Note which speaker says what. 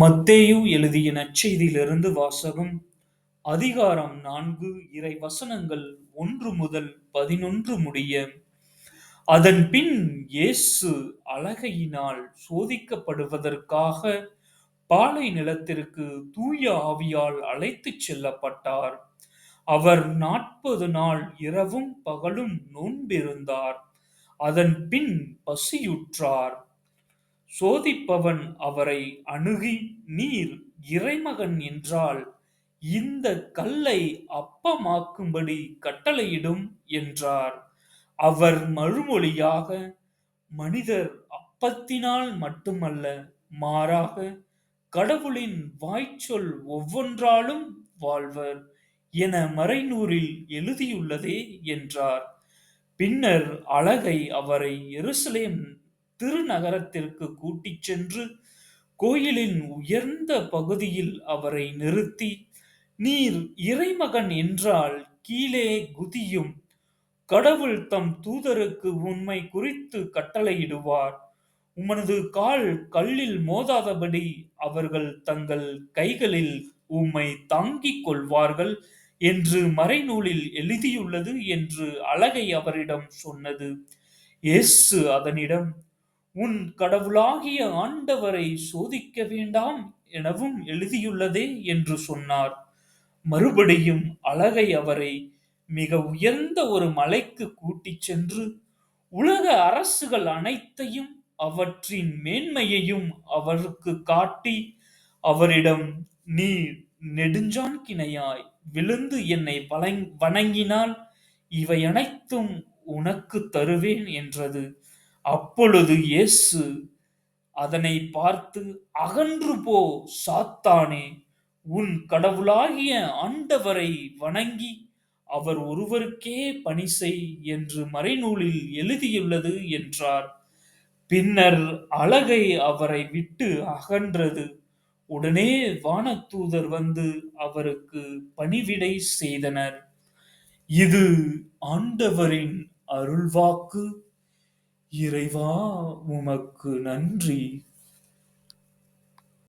Speaker 1: மத்தேயு எழுதிய நற்செய்தியிலிருந்து வாசகம் அதிகாரம் நான்கு இறை வசனங்கள் ஒன்று முதல் பதினொன்று முடிய அதன் பின் இயேசு அழகையினால் சோதிக்கப்படுவதற்காக பாலை நிலத்திற்கு தூய ஆவியால் அழைத்துச் செல்லப்பட்டார். அவர் நாற்பது நாள் இரவும் பகலும் நோன்பிருந்தார். அதன் பின் பசியுற்றார். சோதிப்பவன் அவரை அணுகி நீர் இறைமகன் என்றால் இந்த கல்லை அப்பமாக்கும்படி கட்டளையிடும் என்றார். அவர் மறுமொழியாக மனிதர் அப்பத்தினால் மட்டுமல்ல மாறாக கடவுளின் வாய்ச்சொல் ஒவ்வொன்றாலும் வாழ்வர் என மறைநூறில் எழுதியுள்ளதே என்றார். பின்னர் அழகை அவரை எருசலேம் திருநகரத்திற்கு கூட்டிச் சென்று கோயிலின் உயர்ந்த பகுதியில் அவரை நிறுத்தி நீர் இறைமகன் என்றால் கீழே குதியும். கடவுள் தம் தூதருக்கு உண்மை குறித்து கட்டளையிடுவார். உமனது கால் கல்லில் மோதாதபடி அவர்கள் தங்கள் கைகளில் உம்மை தாங்கிக் கொள்வார்கள் என்று மறைநூலில் எழுதியுள்ளது என்று அழகை அவரிடம் சொன்னது. இயேசு அதனிடம் உன் கடவுளாகிய ஆண்டவரை சோதிக்க வேண்டாம் எனவும் எழுதியுள்ளதே என்று சொன்னார். மறுபடியும் அழகை அவரை மிக உயர்ந்த ஒரு மலைக்கு கூட்டிச் சென்று உலக அரசுகள் அனைத்தையும் அவற்றின் மேன்மையையும் அவருக்கு காட்டி அவரிடம் நீ நெடுஞ்சான் கிணையாய் விழுந்து என்னை வணங்கினால் இவை அனைத்தும் உனக்கு தருவேன் என்றது. அப்பொழுது இயேசு அதனை பார்த்து அகன்று போ சாத்தானே உன் கடவுளாகிய ஆண்டவரை வணங்கி அவர் ஒருவருக்கே பணி செய் என்று மறைநூலில் எழுதியுள்ளது என்றார். பின்னர் அழகை அவரை விட்டு அகன்றது. உடனே வானத்தூதர் வந்து அவருக்கு பணிவிடை செய்தனர். இது ஆண்டவரின் அருள்வாக்கு. இறைவா உமக்கு நன்றி.